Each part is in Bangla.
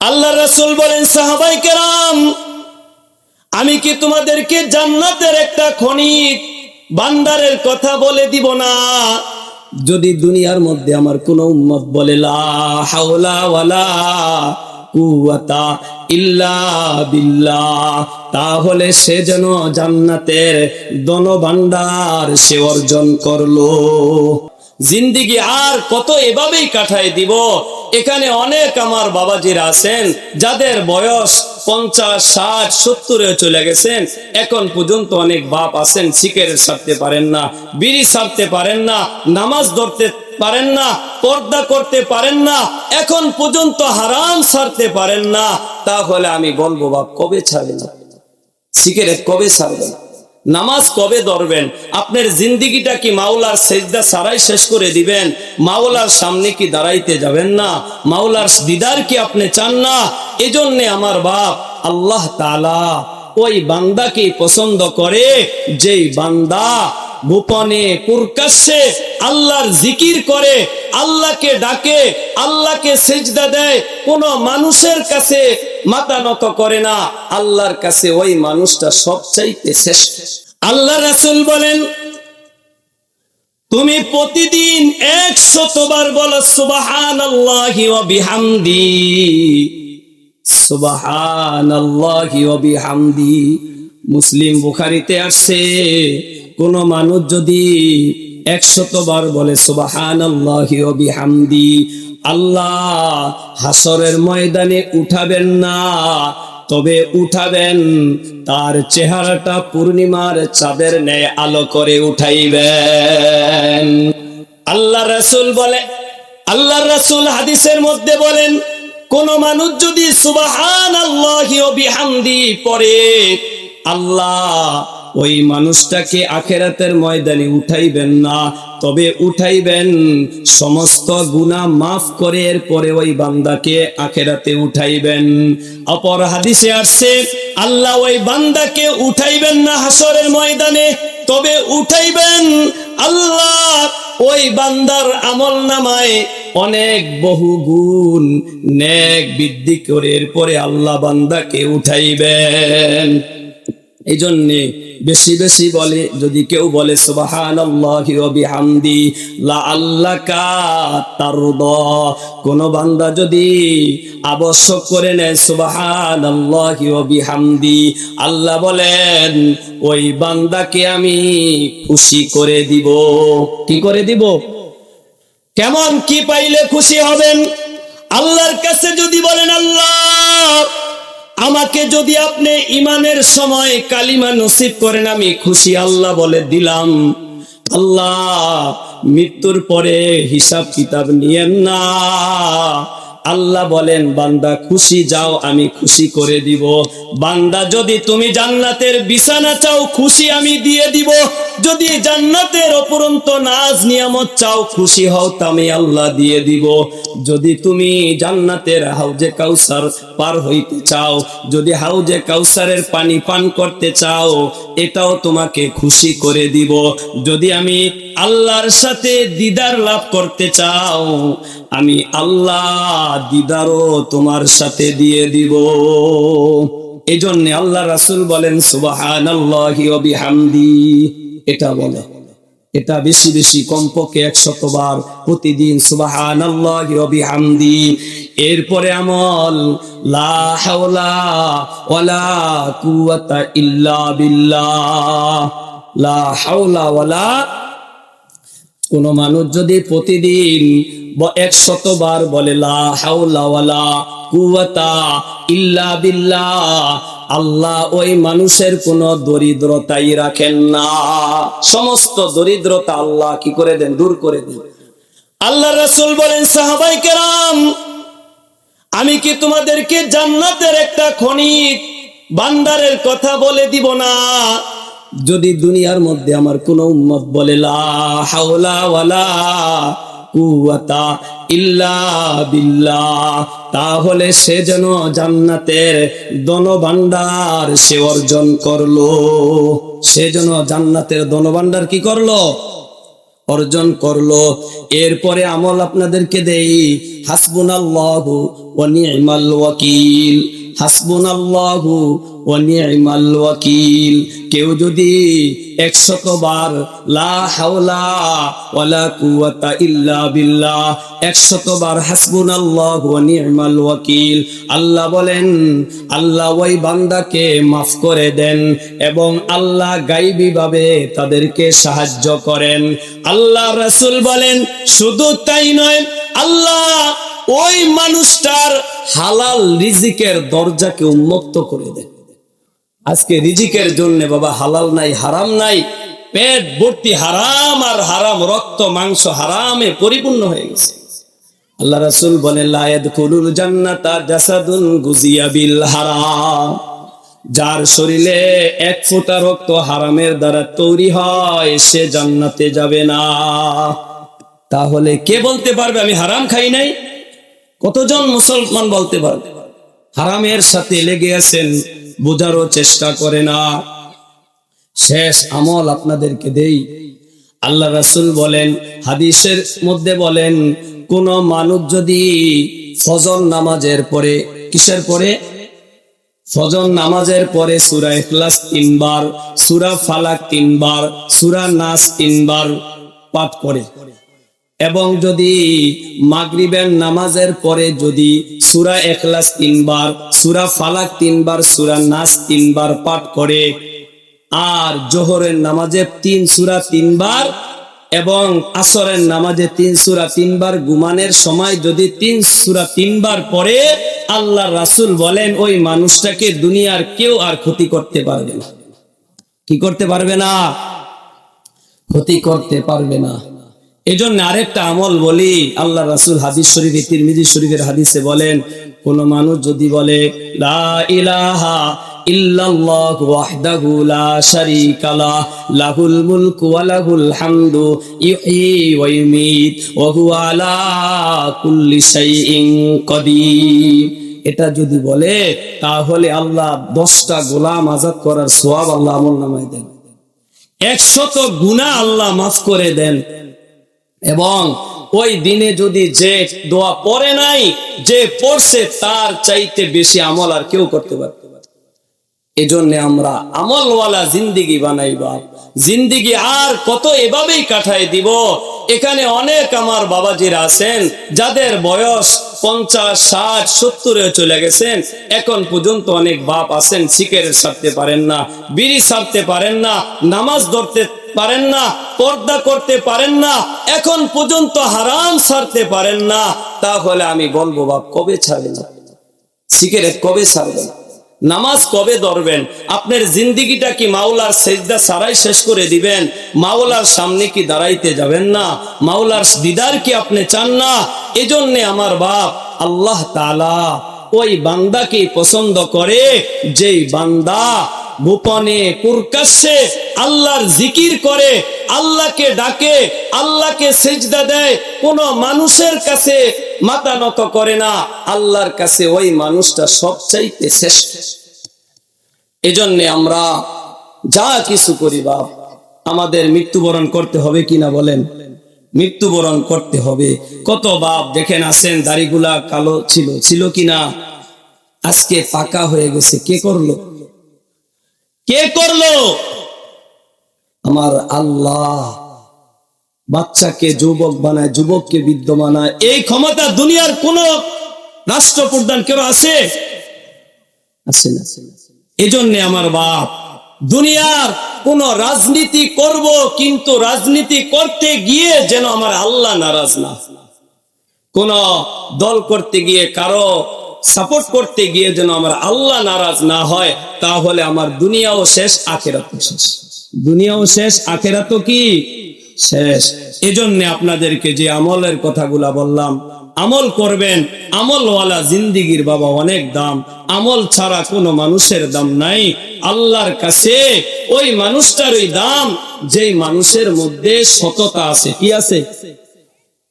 আল্লাহ রাসূল বলেন, সাহাবাই কেরাম, আমি কি তোমাদেরকে জান্নাতের একটা ক্ষণিক বান্দারের কথা বলে দিব না? যদি দুনিয়ার মধ্যে আমার কোন উম্মত বলে, লা ইল্লা তাহলে সে যেন জান্নাতের দনভান্ডার সে অর্জন করল। জিন্দিগি আর কত এভাবেই কাটায় দিব এখানে অনেক আমার বাবাজিরা আছেন, যাদের বয়স পঞ্চাশ, ষাট সত্তরে চলে গেছেন। এখন পর্যন্ত অনেক বাপ আছেন সিগারেট ছাড়তে পারেন না বিড়ি ছাড়তে পারেন না, নামাজ ধরতে পারেন না, পর্দা করতে পারেন না, এখন পর্যন্ত হারাম ছাড়তে পারেন না। তাহলে আমি বলব, বাপ, কবে ছাড়বেন? সিগারেট কবে ছাড়বেন? নামাজ কবে ধরবেন? আপনার জিন্দিগিটা কি মাওলার সেজদা সারাই শেষ করে দিবেন? মাওলার সামনে কি দাঁড়াইতে যাবেন না? মাওলার দিদার কি আপনি চান না? এজন্যে আমার বাপ আল্লাহ তালা ওই বান্দাকে পছন্দ করে, যেই বান্দা গোপনে প্রকাশ্যে আল্লাহর জিকির করে, আল্লাহকে ডাকে, আল্লাহকে সেজদা দেয়, কোন মানুষের কাছে মাথা নত করে না। আল্লাহর কাছে ওই মানুষটা সবচাইতে শ্রেষ্ঠ। আল্লাহ রাসূল বলেন, তুমি প্রতিদিন একশতবার বলো, সুবহানাল্লাহি ওয়া বিহামদি। সুবহানাল্লাহি ওয়া বিহামদি। মুসলিম বুখারিতে আসছে, কোন মানুষ যদি একশতবার বলে, সুবহানাল্লাহি বিহামদি। আল্লাহ হাসরের ময়দানে উঠাবেন না, তবে উঠাবেন। তার চেহারাটা পূর্ণিমার চাঁদের ন্যায় আলো করে উঠাইবেন। আল্লাহ রাসূল বলে আল্লাহ রাসূল হাদিসের মধ্যে বলেন, কোন মানুষ যদি সুবাহান আল্লাহি বিহামদি পড়ে, আল্লাহ ওই মানুষটাকে আখেরাতের ময়দানে উঠাইবেন না। তবে উঠাইবেন, সমস্ত গুনাহ মাফ করে এরপরে ওই বান্দাকে আখেরাতে উঠাইবেন। অপর হাদিসে আসছে, আল্লাহ ওই বান্দাকে উঠাইবেন না হাসরের ময়দানে, তবে উঠাইবেন আল্লাহ ওই বান্দার আমল নামায় অনেক বহু গুণ নেক বৃদ্ধি করে এরপরে আল্লাহ বান্দাকে উঠাইবেন। এই জন্যে বেশি বেশি বলে, যদি কেউ বলে সুবাহান কোন বান্দা যদি আবশ্যক করে নেয় সুবাহান আল্লাহ বলেন, ওই বান্দাকে আমি খুশি করে দিব। কি করে দিব? কেমন কি পাইলে খুশি হবেন? আল্লাহর কাছে যদি বলেন, আল্লাহ আমাকে যদি আপনি ইমানের সময় কালিমা নসিব করেন, আমি খুশি। আল্লাহ বলে দিলাম, আল্লাহ, মৃত্যুর পরে হিসাব কিতাব নিয়েন না। আল্লাহ বলেন, বান্দা খুশি, যাও, আমি খুশি করে দিব। বান্দা যদি তুমি জান্নাতের বিছানা চাও, খুশি আমি দিয়ে দিব। যদি জান্নাতের অপরন্ত নাজ নিয়ামত চাও, খুশি হও, তা আমি আল্লাহ দিয়ে দিব। যদি তুমি জান্নাতের হাউজে কাউসার পার হইতে চাও, যদি হাউজে কাউসারের পানি পান করতে চাও, এটাও তোমাকে খুশি করে দিব। যদি আমি আল্লাহর সাথে দিদার লাভ করতে চাও, আমি আল্লাহ দিদারও তোমার সাথে দিয়ে দিব। এই জন্য আল্লাহ রাসুল বলেন বিহামদি। এটা বলে। এটা বেশি বেশি কমপক্ষে একশতবার প্রতিদিন সুবাহান এরপরে আমল কোন মানুষ যদি প্রতিদিন একশত বার বলে, লা হাওলা ওয়ালা ইল্লা বিল্লাহ আল্লাহ ওই মানুষের কোন দরিদ্রতাই রাখেন না। সমস্ত দরিদ্রতা আল্লাহ কি করে দেন? দূর করে দেন। আল্লাহ রাসূল বলেন, সাহাবাই কেরাম, আমি কি তোমাদেরকে জান্নাতের একটা ক্ষণিক বান্দারের কথা বলে দিব না? যদি দুনিয়ার মধ্যে আমার কোন উম্মত বলে, লা হাওলা ওয়ালা ইল্লা তাহলে সে যেন জান্নাতের দনভান্ডার সে অর্জন করল। সে যেন জান্নাতের দনভান্ডার কি করল? অর্জন করল। এরপরে আমল আপনাদেরকে দেই। হাসবুনাল্লাহু ওয়া নি'মাল ওয়াকিল। হাসবুনাল্লাহু ওয়া নি'মাল ওয়াকিল। কেউ যদি একশত বার লা হাওলা ওয়ালা কুওয়াতা ইল্লা বিল্লাহ একশত বার হাসবুনাল্লাহু ওয়া নি'মাল ওয়াকিল। আল্লাহ বলেন, আল্লাহ ওই বান্দাকে মাফ করে দেন এবং আল্লাহ গাইবি ভাবে তাদেরকে সাহায্য করেন। আল্লাহ রাসূল বলেন, শুধু তাই নয়, আল্লাহ ওই মানুষটার হালাল রিজিকের দরজাকে উন্মুক্ত করে দেন আজকে রিজিকের জন্য বাবা হালাল নাই, হারাম নাই, পেট ভর্তি হারাম আর হারাম, রক্ত, মাংস হারামে পরিপূর্ণ হয়ে গেছে। আল্লাহ রাসূল বলেন লায়াদ কুলুল জান্নাতা গুজিয়া বিল হারাম। যার শরীরে এক ফোঁটা রক্ত হারামের দ্বারা তৈরি হয়, সে জান্নাতে যাবে না। তাহলে কে বলতে পারবে, আমি হারাম খাই নাই? কতজন মুসলমান বলতে পারবে? হারামের সাথে লেগে আছেন, বোঝারও চেষ্টা করে না। শেষ আমল আপনাদেরকে দেই। আল্লাহ রাসূল বলেন, হাদিসের মধ্যে বলেন, কোন মানুষ যদি ফজর নামাজের পরে, কিসের পরে? ফজর নামাজের পরে সূরা ইখলাস তিনবার, সুরা ফালাক তিনবার, সুরা নাস তিনবার পাঠ করে। এবং যদি মাগরিবের নামাজের পরে যদি সুরা ইখলাস তিনবার, সুরা ফালাক তিনবার, সূরা নাস তিনবার পাঠ করে আর জোহরের নামাজে তিন সুরা তিনবার এবং আসরের নামাজে তিন সুরা তিনবার গুমানের সময় যদি তিন সুরা তিনবার পরে আল্লাহ রাসূল বলেন, ওই মানুষটাকে দুনিয়ার কেউ আর ক্ষতি করতে পারবে না। কি করতে পারবে না? ক্ষতি করতে পারবে না। এজন্য আরেকটা আমল বলি আল্লাহ রাসুল হাদিস শরীফে, তিরমিজি শরীফের হাদিসে বলেন, কোন মানুষ যদি বলে এটা যদি বলে, তাহলে আল্লাহ দশটা গোলাম আজাদ করার সোয়াব আল্লাহ আমল নামায় দেন। একশত গুণা আল্লাহ মাফ করে দেন। এবং ওই দিনে যদি যে দোয়া পড়ে নাই, যে পড়ছে তার চাইতে বেশি আমল আর কেউ করতে পারবে এজন্য আমরা আমলওয়ালা জিন্দিগি বানাই বাপ। জিন্দিগি আর কত এভাবেই কাটাই দিব। এখানে অনেক আমার বাবাজিরা আছেন, যাদের বয়স পঞ্চাশ, ষাট সত্তরে চলে গেছেন। এখন পর্যন্ত অনেক বাপ আছেন সিগারেট ছাড়তে পারেন না, বিড়ি ছাড়তে পারেন না, নামাজ ধরতে পারেন না, পর্দা করতে পারেন না, এখন পর্যন্ত হারাম ছাড়তে পারেন না, তাহলে আমি বলব, বাপ, কবে ছাড়বেন? সিগারেট কবে ছাড়বেন? নামাজ কবে ধরবেন? আপনার জিন্দিগিটা কি মাওলার সেজদা সারাই শেষ করে দিবেন? মাওলার সামনে কি দাঁড়াইতে যাবেন না? মাওলার দিদার কি আপনি চান না? এজন্যে আমার বাপ, আল্লাহ তালা ওই বান্দাকে পছন্দ করে, যেই বান্দা গোপনে প্রকাশ্যে আল্লাহর জিকির করে, আল্লাহকে ডাকে, আল্লাহকে সেজদা দেয়, কোন মানুষের কাছে মাথা নত করে না। আল্লাহর কাছে ওই মানুষটা সবচাইতে শ্রেষ্ঠ। এজন্যে আমরা যা কিছু করি বাপ, আমাদের মৃত্যুবরণ করতে হবে কিনা বলেন? মৃত্যুবরণ করতে হবে। কত বাপ দেখেন আসেন দাড়িগুলা কালো ছিল ছিল কিনা? আজকে পাকা হয়ে গেছে, কে করল? কে করল? আমার আল্লাহ বাচ্চাকে যুবক বানায় যুবককে বৃদ্ধ বানায় এই ক্ষমতা দুনিয়ার কোন রাষ্ট্রপ্রধান কেউ আছে? আছে না এজন্য আমার বাপ দুনিয়ার কোন রাজনীতি করব কিন্তু রাজনীতি করতে গিয়ে যেন আমার আল্লাহ নারাজ না কোন দল করতে গিয়ে কারও সাপোর্ট করতে গিয়ে যেন আমার আল্লাহ নারাজ না হয়, তাহলে আমার দুনিয়াও শেষ, আখেরাতও শেষ। দুনিয়াও শেষ, আখেরাতও কি? শেষ। এজন্য আপনাদেরকে যে আমলের কথাগুলা বললাম, আমল করবেন, আমলওয়ালা জিন্দিগির বাবা অনেক দাম, আমল ছাড়া কোনো মানুষের দাম নাই। আল্লাহর কাছে ওই মানুষটার ওই দাম, যেই মানুষের মধ্যে সততা আছে। কি আছে?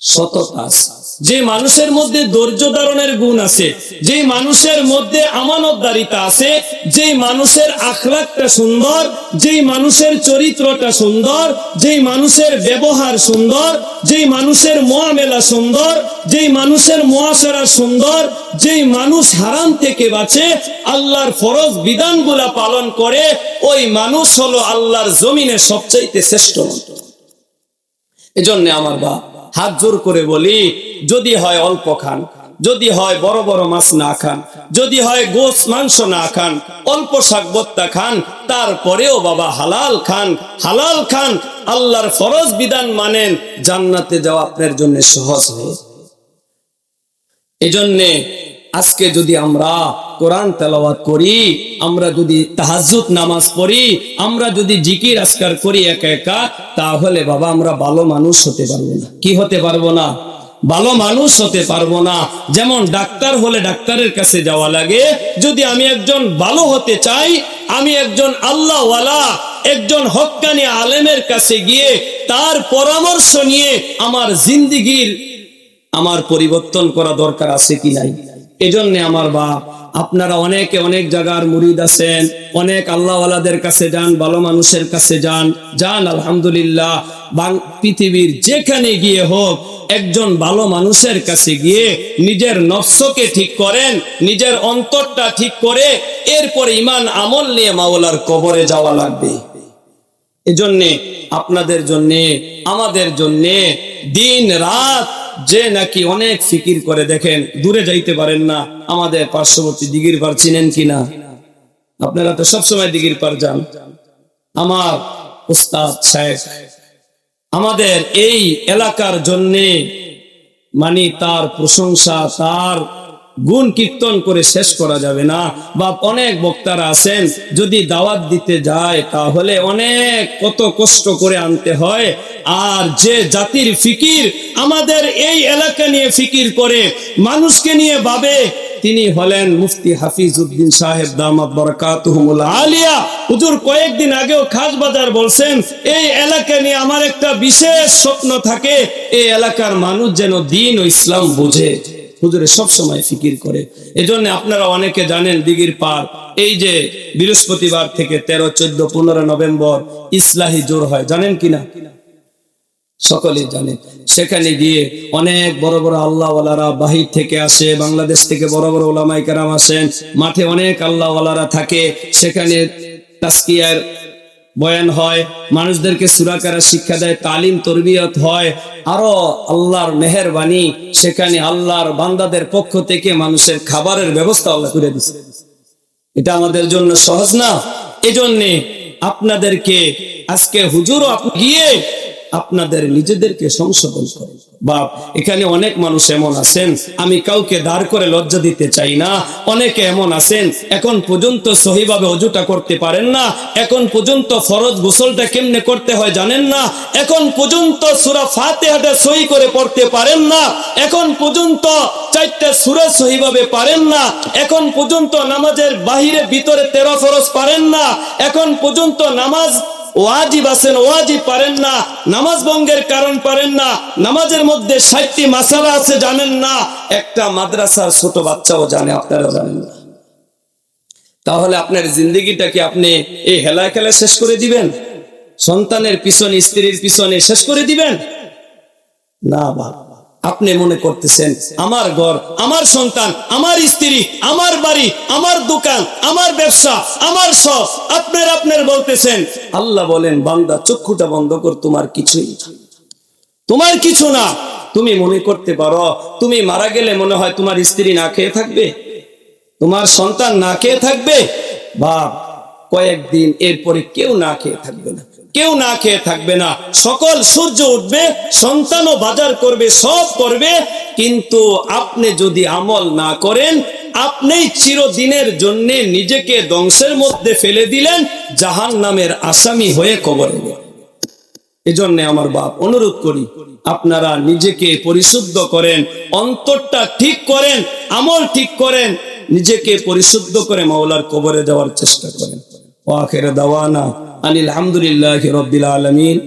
সততা আছে। যে মানুষের মধ্যে ধৈর্য ধারণের গুণ আছে, যে মানুষের মধ্যে আমানতদারিতা আছে, যে মানুষের আখলাকটা সুন্দর যেই মানুষের চরিত্রটা সুন্দর যেই মানুষের ব্যবহার সুন্দর যেই মানুষের মোয়ামেলা সুন্দর যেই মানুষের মোয়াশারা সুন্দর যেই মানুষ হারাম থেকে বাঁচে, আল্লাহর ফরজ বিধানগুলা পালন করে, ওই মানুষ হলো আল্লাহর জমিনে সবচাইতে শ্রেষ্ঠ। এজন্য আমার বা হাত জোর করে বলি, যদি হয় অল্প খান, যদি হয় বড় বড় মাছ না খান, যদি হয় গোস মাংস না খান, অল্প শাকবত্তা খান, তারপরেও বাবা হালাল খান হালাল খান, আল্লাহর ফরজ বিধান মানেন, জান্নাতে যাওয়া আপনার জন্য সহজ হয়ে। এজন্যে আজকে যদি আমরা কোরআন তেলাওয়াত করি, আমরা যদি তাহাজুদ নামাজ পড়ি, আমরা যদি জিকির আজকার করি একা একা, তাহলে বাবা আমরা ভালো মানুষ হতে পারব না। কি হতে পারব না? ভালো মানুষ হতে পারব না। যেমন ডাক্তার হলে ডাক্তারের কাছে যাওয়া লাগে, যদি আমি একজন ভালো হতে চাই, আমি একজন আল্লাহওয়ালা, একজন হক্কানি আলেমের কাছে গিয়ে তার পরামর্শ নিয়ে আমার জিন্দিগির আমার পরিবর্তন করা দরকার আছে কি নাই? এজন্য আমার বাপ, আপনারা অনেকে অনেক জায়গার মুরিদ আছেন, অনেক আল্লাহওয়ালাদের কাছে যান, ভালো মানুষের কাছে যান যান আলহামদুলিল্লাহ। পৃথিবীর যেখানে গিয়ে হোক, একজন ভালো মানুষের কাছে গিয়ে নিজের নফসকে ঠিক করেন, নিজের অন্তরটা ঠিক করে, এরপর ইমান আমল নিয়ে মাওলার কবরে যাওয়া লাগবে। এজন্যে আপনাদের জন্যে, আমাদের জন্যে দিন রাত যে নাকি অনেক ফিকির করে দেখেন, দূরে যাইতে পারেন না। আমাদের পার্শ্ববর্তী দিঘির পার চিনেন কিনা আপনারা তো সবসময় দিঘির পার যান। আমার উস্তাদ সাহেব, আমাদের এই এলাকার জন্যে মানে তার প্রশংসা, তার গুণ কীর্তন করে শেষ করা যাবে না। বা অনেক বক্তারা আছেন, যদি দাওয়াত দিতে যায়, তাহলে অনেক কত কষ্ট করে আনতে হয়। আর যে জাতির ফিকির আমাদের এই এলাকা নিয়ে ফিকির করে, মানুষকে নিয়ে ভাবে, তিনি হলেন মুফতি হাফিজ উদ্দিন সাহেব, দামাত বরকাতুহুমুল আলিয়া। হুজুর, কয়েকদিন আগেও খাস বাজার বলছেন, এই এলাকা নিয়ে আমার একটা বিশেষ স্বপ্ন থাকে, এই এলাকার মানুষ যেন দিন ও ইসলাম বোঝে। হুজুরে সব সময় ফিকির করে। এজন্য আপনারা অনেকে জানেন দিঘির পার। এই যে বৃহস্পতিবার থেকে তেরো, চোদ্দ, পনেরো নভেম্বর ইসলাহি জোর হয়। জানেন কিনা? সকলেই জানে। সেখানে গিয়ে অনেক বড় বড় আল্লাহওয়ালারা বাহির থেকে আসে, বাংলাদেশ থেকে বড় বড় ওলামাই কারাম আসেন। মাঠে অনেক আল্লাহওয়ালারা থাকে। সেখানে তাস্কিয়ার বয়ান হয়, মানুষদেরকে সুরাকারা শিক্ষা দেয়, তালিম, তরবিয়ত হয়, আরও আল্লাহর মেহেরবানি, সেখানে আল্লাহর বান্দাদের পক্ষ থেকে মানুষের খাবারের ব্যবস্থা আল্লাহ করে দিচ্ছে এটা আমাদের জন্য সহজ না? এজন্যে আপনাদেরকে আজকে হুজুরও আপনি গিয়ে আপনাদের নিজেদেরকে সংশোধন করেন। বাপ, এখানে অনেক মানুষ এমন আছেন, আমি কাউকে দাঁড় করে লজ্জা দিতে চাই না। অনেকে এমন আছেন, এখন পর্যন্ত সহিভাবে অজুটা করতে পারেন না। এখন পর্যন্ত ফরজ গোসলটা কেমনে করতে হয় জানেন না। এখন পর্যন্ত সুরা ফাতেহাটা সহি করে পড়তে পারেন না। এখন পর্যন্ত চারটা সুরা সহিভাবে পারেন না। এখন পর্যন্ত নামাজের বাহিরে ভিতরে তেরো ফরজ পারেন না। এখন পর্যন্ত নামাজ ওয়াজিব আছেন, ওয়াজিব পারেন না, নামাজ ভঙ্গের কারণ পারেন না, নামাজের মধ্যে ষাটটি মাসালা আছে জানেন না, একটা মাদ্রাসার ছোট বাচ্চাও জানে আপনারা জানেন না। তাহলে আপনার জিন্দগিটা কি আপনি এই হেলায় খেলায় শেষ করে দিবেন? সন্তানের পিছনে, স্ত্রীর পিছনে শেষ করে দিবেন? না বাবা আপনি মনে করতেছেন, আমার ঘর, আমার সন্তান, আমার স্ত্রী, আমার বাড়ি, আমার দোকান, আমার ব্যবসা, আমার সব, আপনার আপনার বলতেছেন, আল্লাহ বলেন, বান্দা, চক্ষুটা বন্ধ কর, তোমার কিছুই। তোমার কিছু না তুমি মনে করতে পারো, তুমি মারা গেলে মনে হয় তোমার স্ত্রী না খেয়ে থাকবে, তোমার সন্তান না খেয়ে থাকবে, বাপ, কয়েকদিন এরপরে কেউ না খেয়ে থাকবে না কেউ না খেয়ে থাকবে না। সকল সূর্য উঠবে, সন্তানও বাজার করবে, সব করবে। কিন্তু আপনি যদি আমল না করেন আপনি চিরদিনের জন্য নিজেকে ধ্বংসের মধ্যে ফেলে দিলেন জাহান নামের আসামি হয়ে কবরে। এজন্য আমার বাপ অনুরোধ করি, আপনারা নিজেকে পরিশুদ্ধ করেন, অন্তরটা ঠিক করেন, আমল ঠিক করেন, নিজেকে পরিশুদ্ধ করে মাওলার কবরে যাওয়ার চেষ্টা করেন। وآخر دوانا أن الحمد لله رب العالمين